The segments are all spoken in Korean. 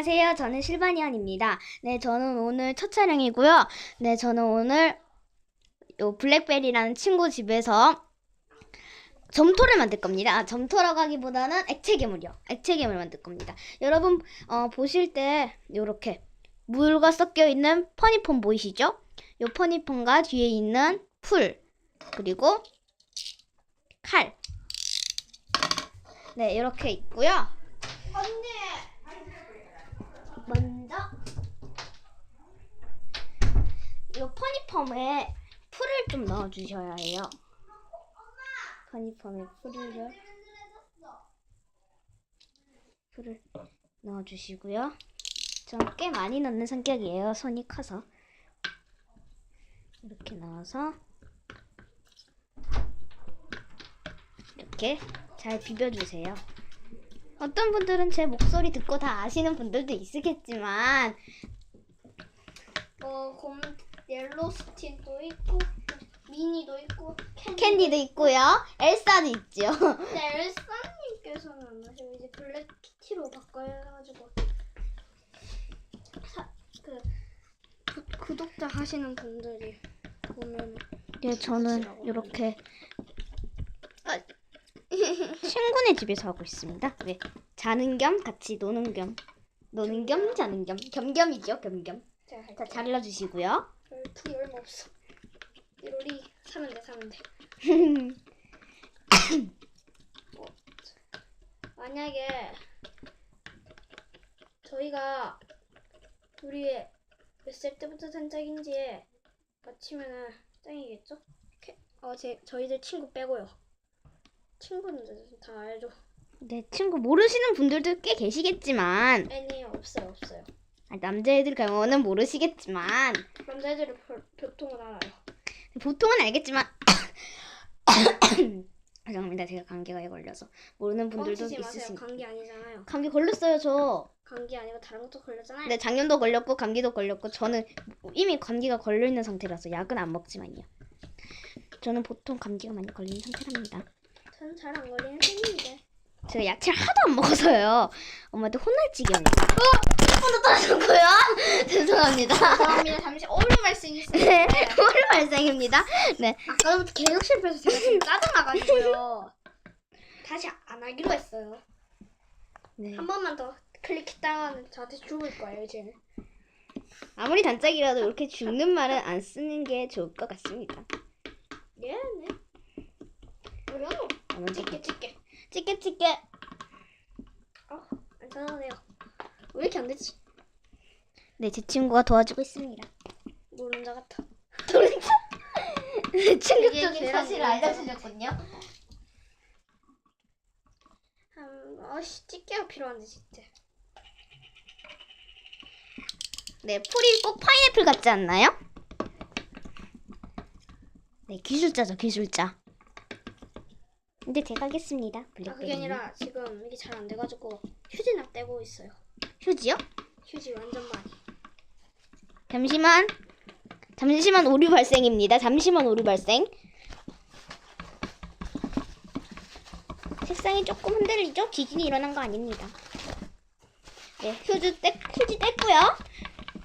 안녕하세요. 저는 실바니언입니다. 네, 저는 오늘 첫 촬영이고요. 네, 저는 오늘 요 블랙베리라는 친구 집에서 점토를 만들 겁니다. 아, 점토라고 하기보다는 액체 괴물이요. 액체 괴물 만들 겁니다. 여러분 어, 보실 때 요렇게 물과 섞여 있는 퍼니폼 보이시죠? 요 퍼니폼과 뒤에 있는 풀 그리고 칼. 네, 이렇게 있고요. 먼저 이 퍼니펌에 풀을 좀 넣어주셔야 해요. 퍼니펌에 풀을 풀을 넣어주시고요. 전 꽤 많이 넣는 성격이에요. 손이 커서 이렇게 넣어서 이렇게 잘 비벼주세요. 어떤 분들은 제 목소리 듣고 다 아시는 분들도 있으겠지만 뭐, 곰, 옐로우 스틱도 있고, 미니도 있고, 캔디. 캔디도 있고요. 엘사도 있죠. 근데 엘사님께서는 안 하시고, 이제 블랙키티로 바꿔가지고, 사, 그, 구, 구독자 하시는 분들이 보면, 네, 저는 이렇게 친구네 집에서 하고 있습니다. 왜? 자는 겸 같이 노는 겸 노는 겸 자는 겸 겸겸이죠, 겸겸. 자. 잘라주시고요. 별 풀이 얼마 없어. 이로리 사면 돼, 사면 돼. 뭐, 만약에 저희가 우리 몇 살 때부터 산 짝인지 맞히면은 짱이겠죠? 어, 제 저희들 친구 빼고요. 친구는 다 알죠. 네, 친구 모르시는 분들도 꽤 계시겠지만 아니에요, 없어요, 없어요. 아, 남자애들 경우는 모르시겠지만 남자애들은 보- 보통은 알아요. 보통은 알겠지만 죄송합니다. 제가 감기가 걸려서 모르는 분들도 뻥치지 마세요. 있으신. 감기 아니잖아요. 감기 걸렸어요, 저. 감기 아니고 다른 것도 걸렸잖아요. 네, 작년도 걸렸고 감기도 걸렸고 저는 이미 감기가 걸려 있는 상태라서 약은 안 먹지만요. 저는 보통 감기가 많이 걸리는 상태랍니다. 저는 잘 안 걸리는 편인데. 제가 야채를 하도 안 먹어서요. 엄마한테 혼날 지경이에요. 어? 하나 떨어졌고요. 죄송합니다. 죄송합니다. 잠시 오류 발생이 네, 오늘 발생입니다. 네, 아까부터 계속 실패해서 제가 지금 짜증나가지고요. 다시 안 하기로 했어요. 네. 한 번만 더 클릭했다가는 저한테 죽을 거예요, 쟤는. 아무리 단짝이라도 이렇게 죽는 말은 안 쓰는 게 좋을 것 같습니다. 예, 네. 그래요. 아무튼 찍게, 찍게. 찌개 찌개. 아, 안전하네요. 왜 이렇게 안 되지? 네, 제 친구가 도와주고 있습니다. 노른자 같아. 네, 충격적인 사실을 계란 알려주셨군요. 음, 아씨, 집게가 필요한데, 진짜. 네, 풀이 꼭 파인애플 같지 않나요? 네, 기술자죠, 기술자. 근데 제가 하겠습니다. 아, 그게 블랙베리. 아니라 지금 이게 잘 안 돼가지고 휴지나 떼고 있어요. 휴지요? 휴지 완전 많이. 잠시만. 잠시만 오류 발생입니다. 잠시만 오류 발생. 색상이 조금 흔들리죠? 지진이 일어난 거 아닙니다. 네, 휴지 떼, 휴지 뗐고요.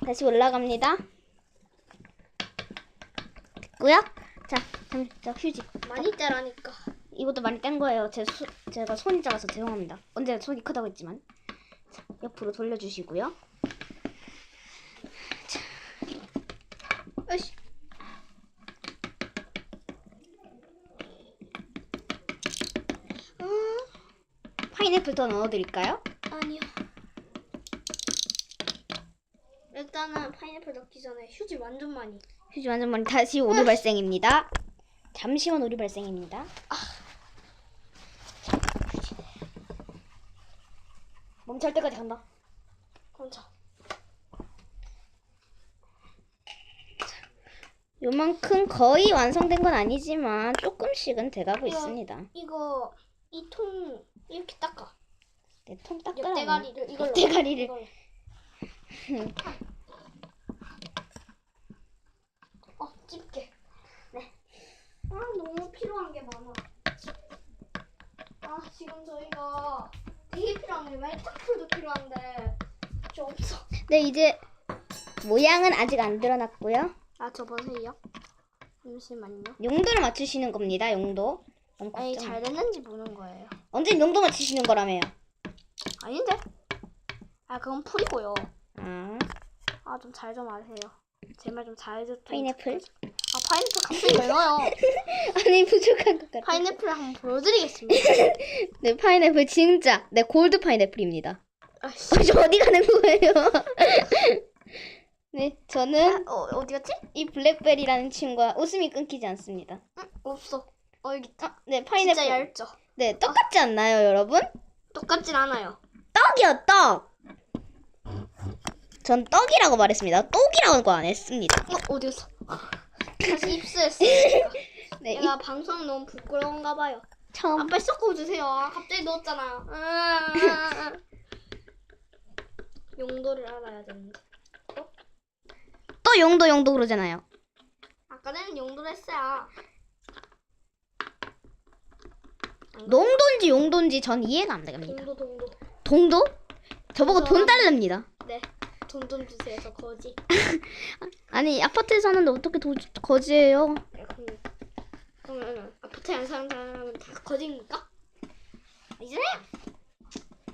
다시 올라갑니다. 됐고요. 자, 잠, 자 휴지. 많이 떼라니까. 이것도 많이 뗀 거예요. 제 수, 제가 손이 작아서 죄송합니다. 언제 손이 크다고 했지만. 자, 옆으로 돌려주시고요. 아이씨. 아, 파인애플 더 넣어드릴까요? 아니요. 일단은 파인애플 넣기 전에 휴지 완전 많이. 휴지 완전 많이 다시 오류 발생입니다. 잠시만 오류 발생입니다. 멈출 때까지 간다. 건져. 요만큼 거의 완성된 건 아니지만 조금씩은 돼가고 이거- 있습니다. 이거 이 통 이렇게 닦아. 네, 통 닦으라. 옆대가리를 이걸로. 옆대가리를. 이걸로. 어, 집게. 네. 아, 너무 필요한 게 많아. 아, 지금 저희가 되게 필요한 게 멜트풀도 필요한데 저 네, 이제 모양은 아직 안 드러났고요. 아, 저 보세요. 잠시만요. 용도를 맞추시는 겁니다. 용도. 너무 아니, 걱정. 잘 됐는지 보는 거예요. 언제 용도 맞추시는 거라며요? 아닌데? 아, 그건 풀이고요. 아, 아, 좀 잘 좀 하세요. 제 말 좀 잘 좀. 파인애플? 아, 파인애플 갑자기 왜 넣어요? 아니 부족한 것 같아요. 파인애플 한번 보여드리겠습니다. 네, 파인애플 진짜. 네, 골드 파인애플입니다. 아씨. 어, 저 어디 가는 거예요? 네, 저는 어, 어디 갔지? 이 블랙베리라는 친구와 웃음이 끊기지 않습니다. 응, 없어. 어, 여기 있다. 네, 파인애플. 진짜 얇죠? 네, 똑같지 않나요, 여러분? 똑같진 않아요. 떡이요, 떡. 전 떡이라고 말했습니다. 똑이라고 안 했습니다. 어, 어디 갔어? 다시 입수했어요. 네, 이 내가 방송 너무 부끄러운가 봐요. 처음 아, 빨리 섞어 주세요. 아, 갑자기 넣었잖아요. 아, 용도를 알아야 되는데. 또 용도 용도 그러잖아요. 아까 전에 용도를 했어요. 농도인지 용도인지 전 이해가 안 됩니다. 동도 동도. 동도? 저보고 돈 달랍니다. 네. 돈 좀 주세요. 저 거지. 아니 아파트에 사는데 어떻게 도, 거지예요? 야, 그럼, 그러면 아파트에 안 사는 사람은 다 거지입니까? 이제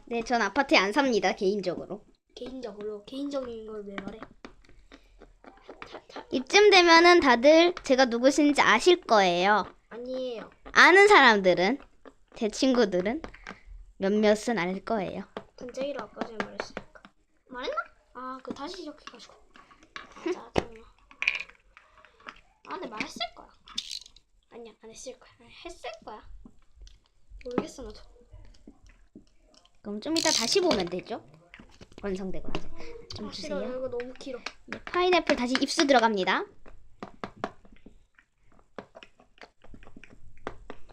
네, 전 아파트에 안 삽니다 개인적으로. 개인적으로 개인적인 걸 왜 말해? 타, 타, 이쯤 되면은 다들 제가 누구신지 아실 거예요. 아니에요. 아는 사람들은 제 친구들은 몇몇은 알 거예요. 단짝이라 아까 전에 말했으니까. 말했나? 아, 그 다시 시작해가지고. 짜증나. 아, 근데 말했을 거야. 아니야, 안 했을 거야. 아니, 했을 거야. 모르겠어, 나도. 그럼 좀 이따 다시 보면 되죠? 완성되고 나서. 좀 아, 싫어. 주세요. 이거 너무 길어. 네, 파인애플 다시 입수 들어갑니다.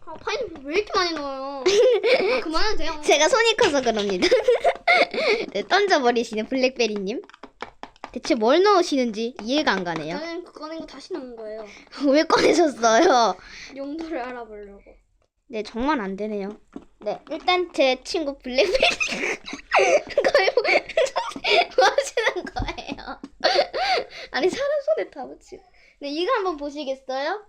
아, 파인애플 왜 이렇게 많이 넣어요? 아, 그만해도 돼요. 제가 손이 커서 그럽니다. 네, 던져버리시는 블랙베리님. 대체 뭘 넣으시는지 이해가 안 가네요. 저는 그 꺼낸 거 다시 넣은 거예요. 왜 꺼내셨어요? 용도를 알아보려고. 네, 정말 안 되네요. 네, 일단 제 친구 블랙베리 거의 뭐, 뭐 하시는 거예요? 아니 사람 손에 다 붙이고. 네, 이거 한번 보시겠어요?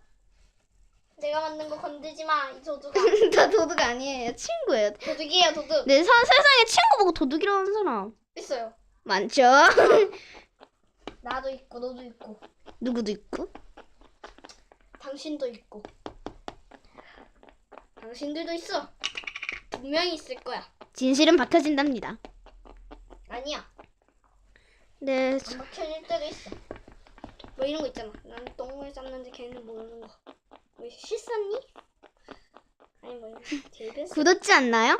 내가 만든 거 건들지 마, 이 도둑아. 다 도둑 아니에요, 친구예요. 도둑이에요, 도둑. 네, 사, 세상에 친구 보고 도둑이라는 사람 있어요. 많죠? 나도 있고, 너도 있고, 누구도 있고. 당신도 있고. 당신들도 있어. 분명히 있을 거야. 진실은 밝혀진답니다. 아니야. 네, 안 박혀질 때도 있어. 뭐 이런 거 있잖아. 난 똥을 쌌는데 걔는 모르는 거. 뭐 실쌌니? 아니 뭐 데이비스. 굳었지 않나요?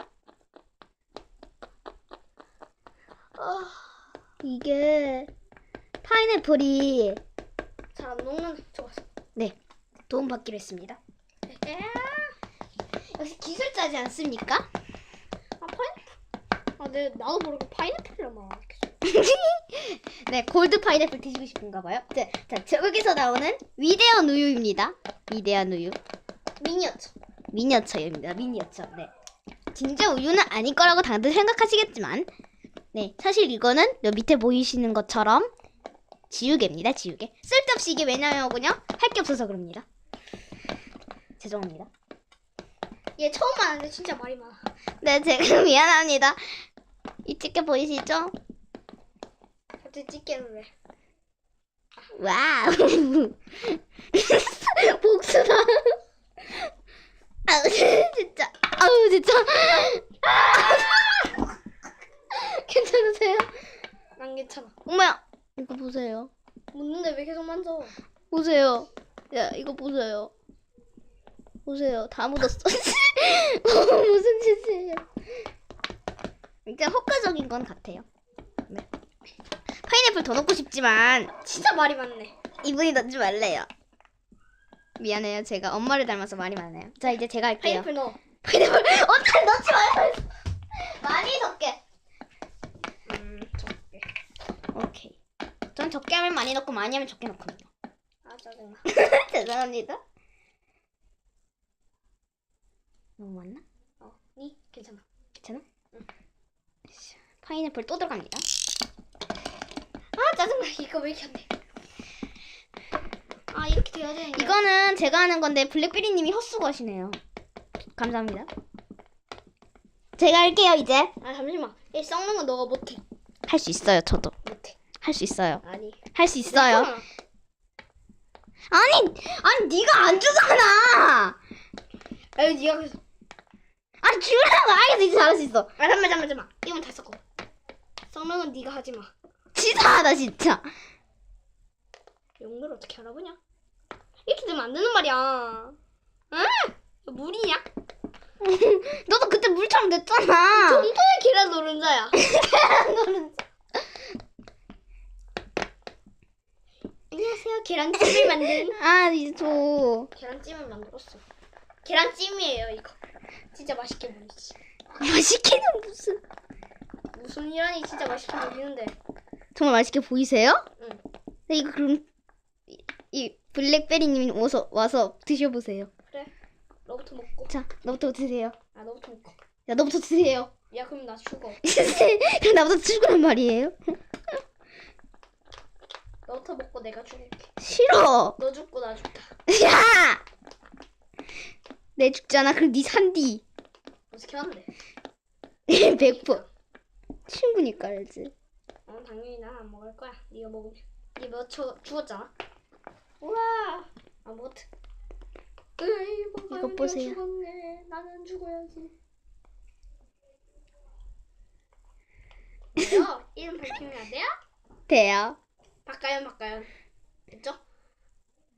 아, 이게 파인애플이 잘 안 녹는 좋았어. 네 도움 받기로 했습니다. 역시 기술자지 않습니까? 아 파인애플. 아, 내 나도 모르게 파인애플을 막. 네 골드 파인애플 드시고 싶은가 봐요. 자, 자 저기서 나오는 위대한 우유입니다. 위대한 우유 미니어처. 미니어처입니다. 미니어처. 네 진짜 우유는 아닐 거라고 다들 생각하시겠지만 네 사실 이거는 여 밑에 보이시는 것처럼 지우개입니다. 지우개 쓸데없이 이게 왜냐면요 할 게 없어서 그럽니다. 죄송합니다. 얘 처음 봤는데 진짜 말이 많아. 네, 제가 미안합니다. 이 집게 보이시죠? 갑자기 찍게는 왜? 와우. 복수다. 아우, 진짜. 아우, 진짜. 괜찮으세요? 난 괜찮아. 엄마야, 이거 보세요. 묻는데 왜 계속 만져? 보세요. 야, 이거 보세요. 보세요. 다 묻었어. 어, 무슨 짓이에요? 진짜 효과적인 건 같아요. 네. 파인애플 더 넣고 싶지만 진짜 말이 많네. 이분이 넣지 말래요. 미안해요. 제가 엄마를 닮아서 말이 많아요. 자, 이제 제가 할게요. 파인애플 넣어. 파인애플 어떻게 넣지 말아요. 많이 적게. 음, 적게. 오케이. 전 적게 하면 많이 넣고 많이 하면 적게 넣거든요. 아 짜증나. 죄송합니다. 너무 많나? 어, 니 괜찮아. 괜찮아? 파인애플 또 들어갑니다. 이거 왜 이렇게 안 돼? 아 이렇게 돼야 되는데. 이거는 제가 하는 건데 블랙베리님이 헛수고하시네요. 감사합니다. 제가 할게요 이제. 아 잠시만. 이 썩는 건 너가 못해. 할 수 있어요 저도. 못해. 할 수 있어요. 아니. 할 수 있어요. 괜찮아. 아니 아니 네가 안 주잖아. 아니 네가 그래서. 아니 주라고 알겠어 이제 잘할 수 있어. 아 잠만 잠만 잠만. 이건 다 섞어. 썩는 건 네가 하지 마. 치사하다 진짜. 용도를 어떻게 알아보냐? 이렇게 되면 안 되는 말이야. 응? 이거 물이냐? 너도 그때 물처럼 됐잖아. 정도의 계란 노른자야. 안녕하세요. 계란찜을 만든 아저 계란찜을 만들었어. 계란찜이에요 이거. 진짜 맛있게 보이지. 맛있게는 무슨 무슨 이라니 진짜 맛있게 보이는데. 정말 맛있게 보이세요? 응. 네, 이거 그럼 이, 이 블랙베리님 와서 와서 드셔보세요. 그래. 너부터 먹고. 자 너부터 드세요. 아 너부터 먹고. 야 너부터 드세요. 야 그럼 나 죽어. 그럼 나부터 죽으란 말이에요? 너부터 먹고 내가 죽을게. 싫어. 너 죽고 나 죽다. 야! 내 죽잖아. 그럼 네 산디. 어떻게 하는데? 100%. 친구니까 알지. 어 당연히 난 안 먹을 거야. 네가 먹으면. 네몇초 죽었잖아. 우와. 아 뭐트. 이거 보세요. 죽었네. 나는 죽어야지. 뭐요? 이름 밝히면 안 돼요? 돼요. 박가연 박가연. 됐죠?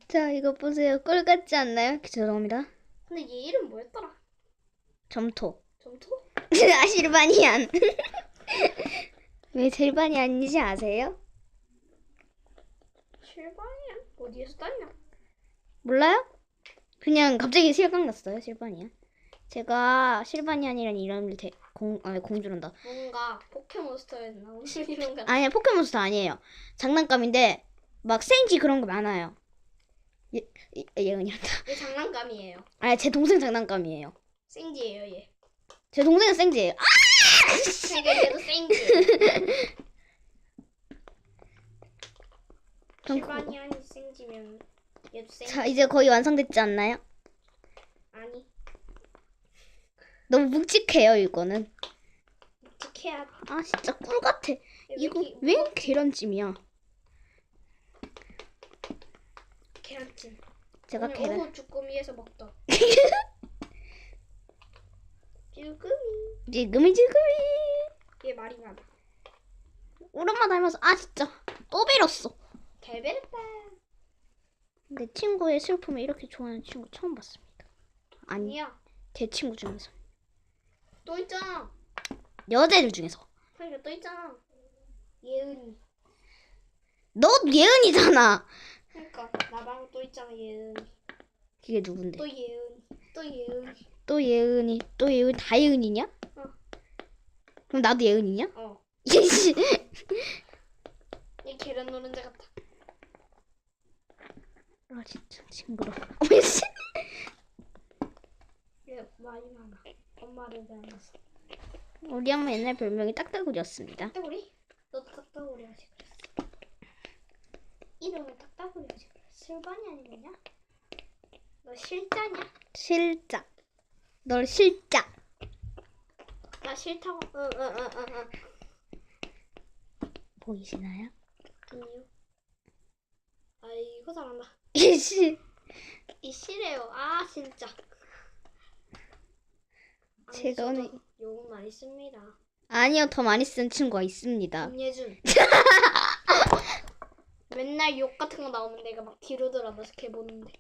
자 이거 보세요. 꿀 같지 않나요? 죄송합니다. 근데 얘 이름 뭐였더라? 점토. 점토? 아 실바니안. 왜 실바니안인지 아세요? 실바니야? 어디에서 땄냐? 몰라요? 그냥 갑자기 생각났어요. 실바니안. 제가 실바니안이라는 이름을 대, 공, 아니 공주란다. 뭔가 포켓몬스터에서 나오는 이름 같아. 아니야 포켓몬스터 아니에요. 장난감인데 막 생지 그런 거 많아요. 예, 예, 예은이란다. 얘 장난감이에요. 아니 제 동생 장난감이에요. 생지예요 얘. 제 동생은 생지예요. 아! 얘도 생지. 전 그거. 실바니안이 생지면 얘도 생지. 자 이제 거의 완성됐지 않나요? 아니 너무 묵직해요 이거는. 어떻게 해야 돼? 아 진짜 꿀 같아. 이거 이렇게 왜 계란찜이야? 계란찜. 제가 오늘 계란. 오후 주꾸미에서 먹던. 쭈꾸미. 지금이 지금이. 얘 말이 많아. 오랜만 닮아서 아 진짜 또 빌었어. 개베르다. 내 친구의 슬픔을 이렇게 좋아하는 친구 처음 봤습니다. 아니 아니야. 제 친구 중에서 또 있잖아. 여자들 중에서 그러니까 또 있잖아. 예은이. 너 예은이잖아. 그러니까 나 말고 또 있잖아 예은이. 그게 누군데? 또 예은이. 또 예은이. 또 예은이 또 예은 다 예은이냐? 어. 그럼 나도 예은이냐? 어. 예씨. 얘 계란 노른자 같아. 아 진짜 징그러. 예씨. 얘 말이 많아. 엄마를 닮아서. 우리 엄마 옛날 별명이 딱따구리였습니다. 딱따구리? 너도 딱따구리 하지 그랬어. 이름은 딱따구리 하지 그랬어. 실반이 아니겠냐? 너 실자냐? 실자. 널 실자. 나 싫다고. 응 응 응 응 응. 보이시나요? 아니요. 아 이거 잘한다. 예씨. 이 실해요. 아 진짜. 제가 오늘- 욕 많이 씁니다. 아니요 더 많이 쓴 친구가 있습니다. 김예준. 맨날 욕 같은 거 나오면 내가 막 뒤로 돌아서 걔 보는데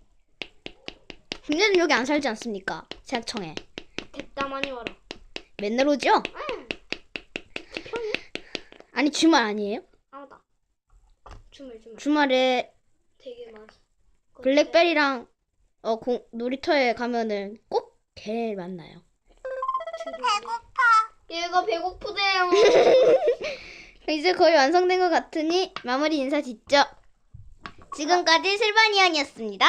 김재준 여기 안 살지 않습니까? 제약청에. 됐다 많이 와라. 맨날 오죠? 응. 아니 주말 아니에요? 아무다. 주말 주말. 주말에 되게 많이. 블랙베리랑 어 공, 놀이터에 가면은 꼭 걔 만나요. 배고파. 얘가 배고프대요. 이제 거의 완성된 것 같으니 마무리 인사 짓죠. 지금까지 실바니안이었습니다.